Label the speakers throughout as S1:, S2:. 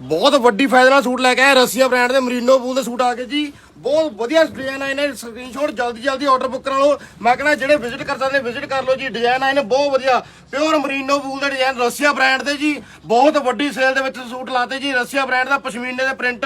S1: ਬਹੁਤ ਵੱਡੀ ਫਾਇਦੇ ਨਾਲ ਸੂਟ ਲੈ ਕੇ ਆਏ ਰਸੀਆ ਬ੍ਰਾਂਡ ਦੇ ਮਰੀਨੋ ਵੂਲ ਦੇ ਸੂਟ ਆ ਗਏ ਜੀ। ਬਹੁਤ ਵਧੀਆ ਡਿਜ਼ਾਈਨ ਆਏ ਨੇ ਸਕਰੀਨਸ਼ਾਟ ਜਲਦੀ ਜਲਦੀ ਆਰਡਰ ਬੁੱਕ ਕਰਾ ਲਓ। ਮੈਂ ਕਹਿੰਦਾ ਜਿਹੜੇ ਵਿਜ਼ਿਟ ਕਰ ਸਕਦੇ ਵਿਜ਼ਿਟ ਕਰ ਲਓ ਜੀ। ਡਿਜ਼ਾਈਨ ਆਏ ਨੇ ਬਹੁਤ ਵਧੀਆ। ਪਿਓਰ ਮਰੀਨੋ ਵੂਲ ਦਾ ਡਿਜ਼ਾਈਨ ਰਸੀਆ ਬ੍ਰਾਂਡ ਦੇ ਜੀ। ਬਹੁਤ ਵੱਡੀ ਸੇਲ ਦੇ ਵਿੱਚ ਸੂਟ ਲਾਤੇ ਜੀ। ਰਸੀਆ ਬ੍ਰਾਂਡ ਦਾ ਪਸ਼ਮੀਨੇ ਦੇ ਪ੍ਰਿੰਟ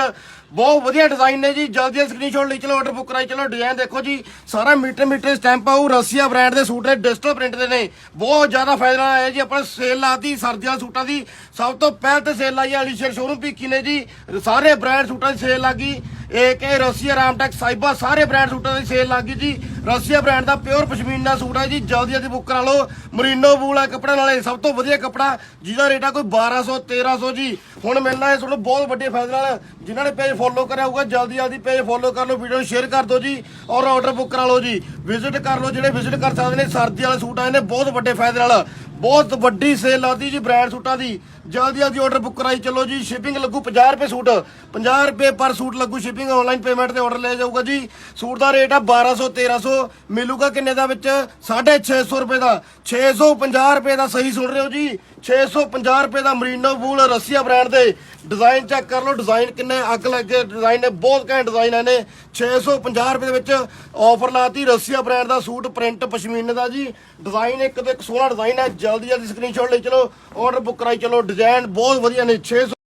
S1: ਬਹੁਤ ਵਧੀਆ ਡਿਜ਼ਾਈਨ ਨੇ ਜੀ। ਜਲਦੀ ਜਲਦੀ ਸਕਰੀਨਸ਼ਾਟ ਲਈ ਚਲੋ ਆਰਡਰ ਬੁੱਕ ਕਰਾਈ ਚਲੋ। ਡਿਜ਼ਾਈਨ ਦੇਖੋ ਜੀ। ਸਾਰਾ ਮੀਟਰ ਮੀਟਰ ਸਟੈਂਪ ਆਊ। ਰਸੀਆ ਬ੍ਰਾਂਡ ਦੇ ਸੂਟ ਨੇ ਡਿਜੀਟਲ ਪ੍ਰਿੰਟ ਦੇ ਨੇ। ਬਹੁਤ ਜ਼ਿਆਦਾ ਫਾਇਦਾ ਨਾਲ ਆਇਆ ਜੀ। ਆਪਾਂ ਸੇਲ ਲਾਤੀ ਸਰਦੀਆਂ ਸੂਟਾਂ ਦੀ। ਸਭ ਤੋਂ ਪਹਿਲ ਤੇ ਸੇਲ ਲਾਈ ਵਾਲੀ ਸ਼ੋਰੂਮ ਪੀਕੀ ਨੇ ਜੀ। ਸਾਰੇ ਬ੍ਰਾਂਡ ਸੂਟਾਂ ਦੀ ਸੇਲ ਲੱਗੀ ਏ ਕੇ ਰਸੀਆ ਰਾਮਟੈਕ ਸਾਈਬਾ ਸਾਰੇ ਬ੍ਰਾਂਡ ਸੂਟਾਂ ਦੀ ਸੇਲ ਲੱਗੀ ਜੀ। ਰਸੀਆ ਬ੍ਰਾਂਡ ਦਾ ਪਿਓਰ ਪਸ਼ਮੀਨਾ ਸੂਟ ਹੈ ਜੀ। ਜਲਦੀ ਜਲਦੀ ਬੁੱਕ ਕਰਾ ਲਓ। ਮਰੀਨੋ ਵੂਲ ਹੈ ਕੱਪੜਾ ਨਾਲੇ ਸਭ ਤੋਂ ਵਧੀਆ ਕੱਪੜਾ, ਜਿਹਦਾ ਰੇਟ ਆ ਕੋਈ 1200 1300 ਜੀ। ਹੁਣ ਮਿਲਣਾ ਹੈ ਤੁਹਾਨੂੰ ਬਹੁਤ ਵੱਡੇ ਫਾਇਦੇ ਨਾਲ ਜਿਨ੍ਹਾਂ ਨੇ ਪੇਜ ਫੋਲੋ ਕਰਿਆ ਹੋਊਗਾ, ਜਲਦੀ ਜਲਦੀ ਪੇਜ ਫੋਲੋ ਕਰ ਲਓ ਵੀਡੀਓ ਨੂੰ ਸ਼ੇਅਰ ਕਰ ਦਿਓ ਜੀ ਔਰ ਆਰਡਰ ਬੁੱਕ ਕਰਾ ਲਓ ਜੀ। ਵਿਜ਼ਿਟ ਕਰ ਲਓ, ਜਿਹੜੇ ਵਿਜ਼ਿਟ ਕਰ ਸਕਦੇ ਨੇ, ਸਰਦੀ ਵਾਲੇ ਸੂਟ ਆਏ ਨੇ, ਬਹੁਤ ਵੱਡੇ ਫਾਇਦੇ ਨਾਲ। ਬਹੁਤ ਵੱਡੀ ਸੇਲ ਲਾਤੀ ਜੀ ਬ੍ਰਾਂਡ ਸੂਟਾਂ ਦੀ। ਜਲਦੀ ਜਲਦੀ ਆਰਡਰ ਬੁੱਕ ਕਰਾਈ, ਚੱਲੋ ਜੀ ਸ਼ਿਪਿੰਗ ਲੱਗੂ 50 ਰੁਪਏ ਸੂਟ। 50 ਰੁਪਏ ਪਰ ਸੂਟ ਲੱਗੂ ਸ਼ਿਪਿੰਗ ਆਨਲਾਈਨ ਪੇਮੈਂਟ ਤੇ ਆਰਡਰ ਲੈ ਜਾਊਗਾ ਜੀ। ਸੂਟ ਦਾ ਰੇਟ ਆ 1200 1300 ਮਿਲੂਗਾ ਕਿੰਨੇ ਦਾ ਵਿੱਚ? 650 ਰੁਪਏ ਦਾ। 650 ਰੁਪਏ ਦਾ ਸਹੀ ਸੁਣ ਰਹੇ ਹੋ ਜੀ। 650 ਰੁਪਏ ਦਾ ਮਰੀਨੋ ਵੂਲ ਰਸੀਆ ਬ੍ਰਾਂਡ ਦੇ। ਡਿਜ਼ਾਈਨ ਚੈੱਕ ਕਰ ਲਓ ਡਿਜ਼ਾਈਨ ਕਿੰਨੇ ਅੱਗ ਲੱਗੇ ਡਿਜ਼ਾਈਨ ਨੇ ਬਹੁਤ ਘੈਂਟ ਡਿਜ਼ਾਈਨ ਨੇ 650 ਰੁਪਏ ਦੇ ਵਿੱਚ ਆਫਰ ਲਾਤੀ ਰਸੀਆ ਬ੍ਰਾਂਡ ਦਾ ਸੂਟ ਪ੍ਰਿੰਟ ਪਸ਼ਮੀਨੇ ਦਾ ਜੀ। ਡਿਜ਼ਾਈਨ ਇੱਕ ਤੋਂ ਇੱਕ ਸੋਹਣਾ ਡਿਜ਼ਾਈਨ ਹੈ ਜਲਦੀ ਜਲਦੀ ਸਕਰੀਨਸ਼ਾਟ ਲਈ ਚਲੋ ਆਰਡਰ ਬੁੱਕ ਕਰਾਈ ਚਲੋ ਡਿਜ਼ਾਈਨ ਬਹੁਤ ਵਧੀਆ ਨੇ 600